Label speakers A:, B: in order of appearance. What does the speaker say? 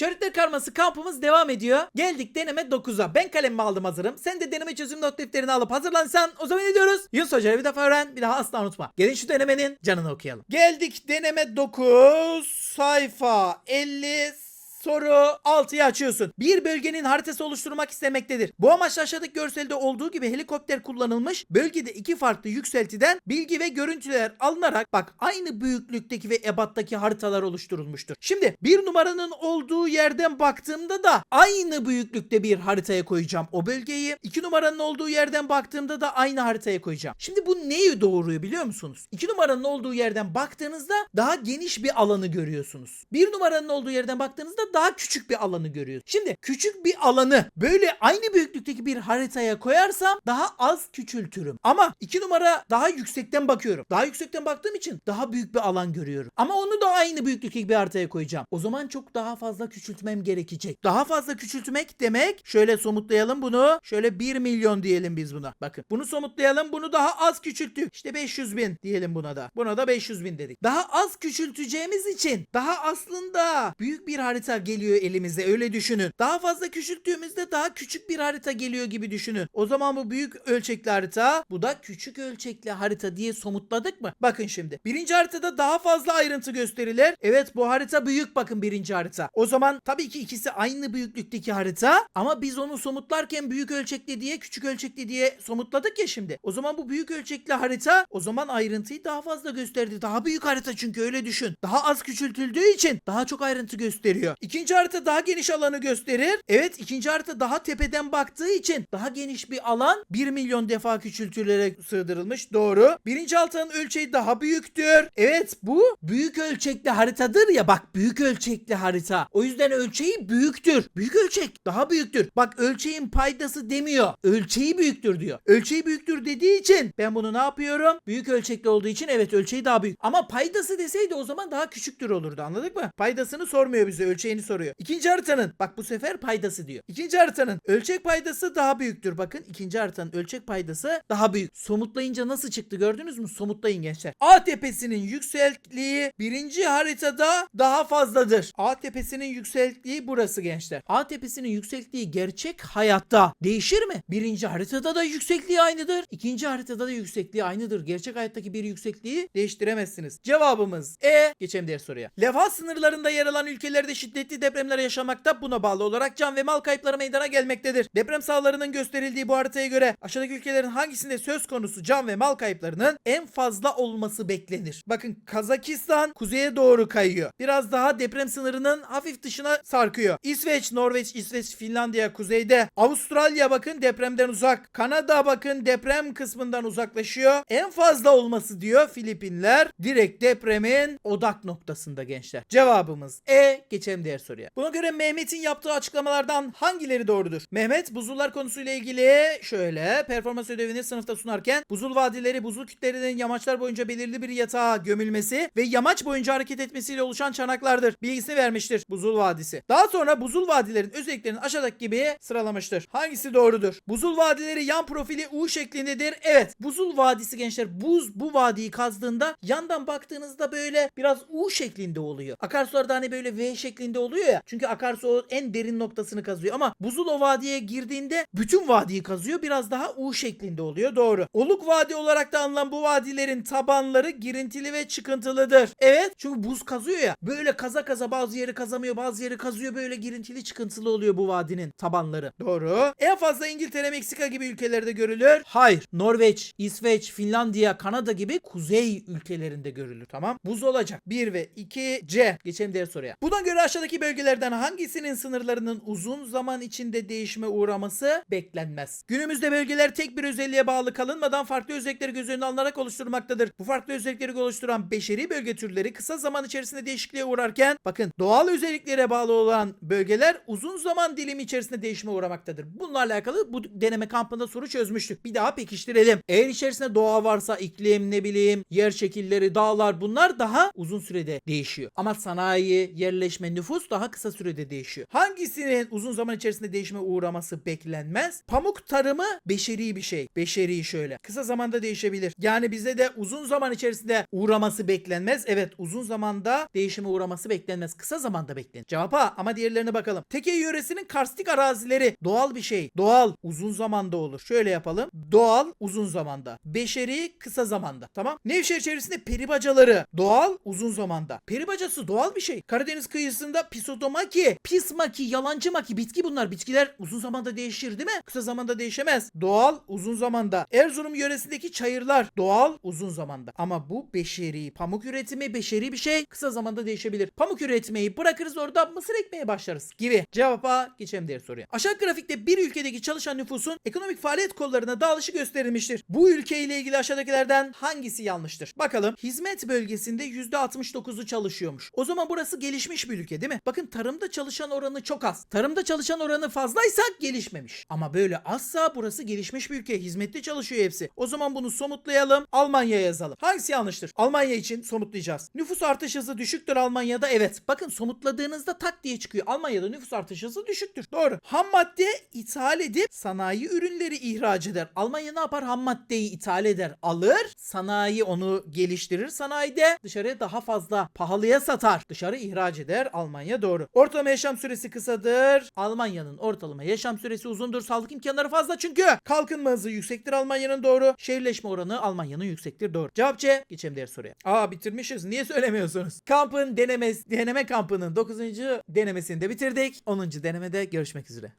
A: Şeritler karması kampımız devam ediyor. Geldik deneme 9'a. Ben kalemimi aldım hazırım. Sen de deneme çözüm not defterini alıp hazırlansan o zaman ne diyoruz? Yunus Hoca'ya bir defa öğren bir daha asla unutma. Gelin şu denemenin canını okuyalım. Geldik deneme 9 sayfa 50 Soru 6'yı açıyorsun. Bir bölgenin haritası oluşturmak istemektedir. Bu amaçla aşağıdaki görselde olduğu gibi helikopter kullanılmış. Bölgede iki farklı yükseltiden bilgi ve görüntüler alınarak bak aynı büyüklükteki ve ebattaki haritalar oluşturulmuştur. Şimdi bir numaranın olduğu yerden baktığımda da aynı büyüklükte bir haritaya koyacağım o bölgeyi. İki numaranın olduğu yerden baktığımda da aynı haritaya koyacağım. Şimdi bu neyi doğuruyor biliyor musunuz? İki numaranın olduğu yerden baktığınızda daha geniş bir alanı görüyorsunuz. Bir numaranın olduğu yerden baktığınızda daha küçük bir alanı görüyorsunuz. Şimdi küçük bir alanı böyle aynı büyüklükteki bir haritaya koyarsam daha az küçültürüm. Ama iki numara daha yüksekten bakıyorum. Daha yüksekten baktığım için daha büyük bir alan görüyorum. Ama onu da aynı büyüklükteki bir haritaya koyacağım. O zaman çok daha fazla küçültmem gerekecek. Daha fazla küçültmek demek şöyle somutlayalım bunu. Şöyle 1 milyon diyelim biz buna. Bakın bunu somutlayalım bunu daha az küçülttük. İşte 500 bin diyelim buna da. Buna da 500 bin dedik. Daha az küçülteceğimiz için daha aslında büyük bir harita geliyor elimize öyle düşünün. Daha fazla küçülttüğümüzde daha küçük bir harita geliyor gibi düşünün. O zaman bu büyük ölçekli harita bu da küçük ölçekli harita diye somutladık mı? Bakın şimdi. Birinci haritada daha fazla ayrıntı gösterilir. Evet bu harita büyük bakın birinci harita. O zaman tabii ki ikisi aynı büyüklükteki harita ama biz onu somutlarken büyük ölçekli diye küçük ölçekli diye somutladık ya şimdi. O zaman bu büyük ölçekli harita o zaman ayrıntıyı daha fazla gösterdi. Daha büyük harita çünkü öyle düşün. Daha az küçültüldüğü için daha çok ayrıntı gösteriyor. İkinci harita daha geniş alanı gösterir. Evet ikinci harita daha tepeden baktığı için daha geniş bir alan 1 milyon defa küçültülerek sığdırılmış. Doğru. Birinci haritanın ölçeği daha büyüktür. Evet bu büyük ölçekli haritadır ya bak büyük ölçekli harita. O yüzden ölçeği büyüktür. Büyük ölçek daha büyüktür. Bak ölçeğin paydası demiyor. Ölçeği büyüktür diyor. Ölçeği büyüktür dediği için ben bunu ne yapıyorum? Büyük ölçekli olduğu için evet ölçeği daha büyük. Ama paydası deseydi o zaman daha küçüktür olurdu anladık mı? Paydasını sormuyor bize ölçeğini soruyor. İkinci haritanın bak bu sefer paydası diyor. İkinci haritanın ölçek paydası daha büyüktür. Bakın ikinci haritanın ölçek paydası daha büyük. Somutlayınca nasıl çıktı gördünüz mü? Somutlayın gençler. A tepesinin yüksekliği birinci haritada daha fazladır. A tepesinin yüksekliği burası gençler. A tepesinin yüksekliği gerçek hayatta değişir mi? Birinci haritada da yüksekliği aynıdır. İkinci haritada da yüksekliği aynıdır. Gerçek hayattaki bir yüksekliği değiştiremezsiniz. Cevabımız E. Geçelim diğer soruya. Levha sınırlarında yer alan ülkelerde şiddetli depremler yaşamakta. Buna bağlı olarak can ve mal kayıpları meydana gelmektedir. Deprem sahalarının gösterildiği bu haritaya göre aşağıdaki ülkelerin hangisinde söz konusu can ve mal kayıplarının en fazla olması beklenir? Bakın Kazakistan kuzeye doğru kayıyor. Biraz daha deprem sınırının hafif dışına sarkıyor. İsveç, Norveç, İsveç, Finlandiya kuzeyde. Avustralya bakın depremden uzak. Kanada bakın deprem kısmından uzaklaşıyor. En fazla olması diyor Filipinler. Direkt depremin odak noktasında gençler. Cevabımız E. Geçelim diğer soruya. Buna göre Mehmet'in yaptığı açıklamalardan hangileri doğrudur? Mehmet buzullar konusuyla ilgili şöyle performans ödevini sınıfta sunarken buzul vadileri, buzul kütlelerinin yamaçlar boyunca belirli bir yatağa gömülmesi ve yamaç boyunca hareket etmesiyle oluşan çanaklardır. Bilgisini vermiştir buzul vadisi. Daha sonra buzul vadilerin özelliklerini aşağıdaki gibi sıralamıştır. Hangisi doğrudur? Buzul vadileri yan profili U şeklindedir. Evet buzul vadisi gençler buz bu vadiyi kazdığında yandan baktığınızda böyle biraz U şeklinde oluyor. Akarsularda hani böyle V şeklinde oluyor ya. Çünkü akarsu o en derin noktasını kazıyor ama buzul o vadiye girdiğinde bütün vadiyi kazıyor. Biraz daha U şeklinde oluyor. Doğru. Oluk vadi olarak da anılan bu vadilerin tabanları girintili ve çıkıntılıdır. Evet çünkü buz kazıyor ya. Böyle kaza kaza bazı yeri kazamıyor bazı yeri kazıyor böyle girintili çıkıntılı oluyor bu vadinin tabanları. Doğru. En fazla İngiltere, Meksika gibi ülkelerde görülür. Hayır. Norveç, İsveç, Finlandiya, Kanada gibi kuzey ülkelerinde görülür. Tamam. Buz olacak. 1 ve 2 C. Geçelim diğer soruya. Buna göre aşağıdaki bölgelerden hangisinin sınırlarının uzun zaman içinde değişime uğraması beklenmez? Günümüzde bölgeler tek bir özelliğe bağlı kalınmadan farklı özellikleri göz önüne alınarak oluşturmaktadır. Bu farklı özellikleri oluşturan beşeri bölge türleri kısa zaman içerisinde değişikliğe uğrarken bakın doğal özelliklere bağlı olan bölgeler uzun zaman dilimi içerisinde değişime uğramaktadır. Bununla alakalı bu deneme kampında soru çözmüştük. Bir daha pekiştirelim. Eğer içerisinde doğa varsa iklim ne bileyim yer şekilleri dağlar bunlar daha uzun sürede değişiyor. Ama sanayi, yerleşme, nüfus nüfus daha kısa sürede değişiyor. Hangisinin uzun zaman içerisinde değişime uğraması beklenmez? Pamuk tarımı beşeri bir şey. Beşeri şöyle. Kısa zamanda değişebilir. Yani bize de uzun zaman içerisinde uğraması beklenmez. Evet uzun zamanda değişime uğraması beklenmez. Kısa zamanda beklenir. Cevap A ama diğerlerine bakalım. Teke yöresinin karstik arazileri doğal bir şey. Doğal uzun zamanda olur. Şöyle yapalım. Doğal uzun zamanda. Beşeri kısa zamanda. Tamam. Nevşehir çevresinde peribacaları doğal uzun zamanda. Peribacası doğal bir şey. Karadeniz kıyısında pisodomaki, pismaki, yalancı maki bitki bunlar. Bitkiler uzun zamanda değişir değil mi? Kısa zamanda değişemez. Doğal uzun zamanda. Erzurum yöresindeki çayırlar doğal uzun zamanda. Ama bu beşeri. Pamuk üretimi beşeri bir şey. Kısa zamanda değişebilir. Pamuk üretmeyi bırakırız orada mısır ekmeye başlarız gibi. Cevap A. Geçelim diğer soruya. Aşağı grafikte bir ülkedeki çalışan nüfusun ekonomik faaliyet kollarına dağılışı gösterilmiştir. Bu ülke ile ilgili aşağıdakilerden hangisi yanlıştır? Bakalım. Hizmet bölgesinde %69'u çalışıyormuş. O zaman burası gelişmiş bir ülke değil mi? Bakın tarımda çalışan oranı çok az. Tarımda çalışan oranı fazlaysa gelişmemiş. Ama böyle azsa burası gelişmiş bir ülke. Hizmetli çalışıyor hepsi. O zaman bunu somutlayalım. Almanya yazalım. Hangisi yanlıştır? Almanya için somutlayacağız. Nüfus artış hızı düşüktür Almanya'da. Evet. Bakın somutladığınızda tak diye çıkıyor. Almanya'da nüfus artış hızı düşüktür. Doğru. Ham madde ithal edip sanayi ürünleri ihraç eder. Almanya ne yapar? Ham maddeyi ithal eder. Alır. Sanayi onu geliştirir. Sanayide dışarıya daha fazla pahalıya satar. Dışarı ihraç eder. Almanya doğru. Ortalama yaşam süresi kısadır. Almanya'nın ortalama yaşam süresi uzundur. Sağlık imkanları fazla çünkü. Kalkınma hızı yüksektir Almanya'nın doğru. Şehirleşme oranı Almanya'nın yüksektir doğru. Cevap C. Geçelim diğer soruya. Aa bitirmişiz. Niye söylemiyorsunuz? Kampın deneme, deneme kampının 9. denemesini de bitirdik. 10. denemede görüşmek üzere.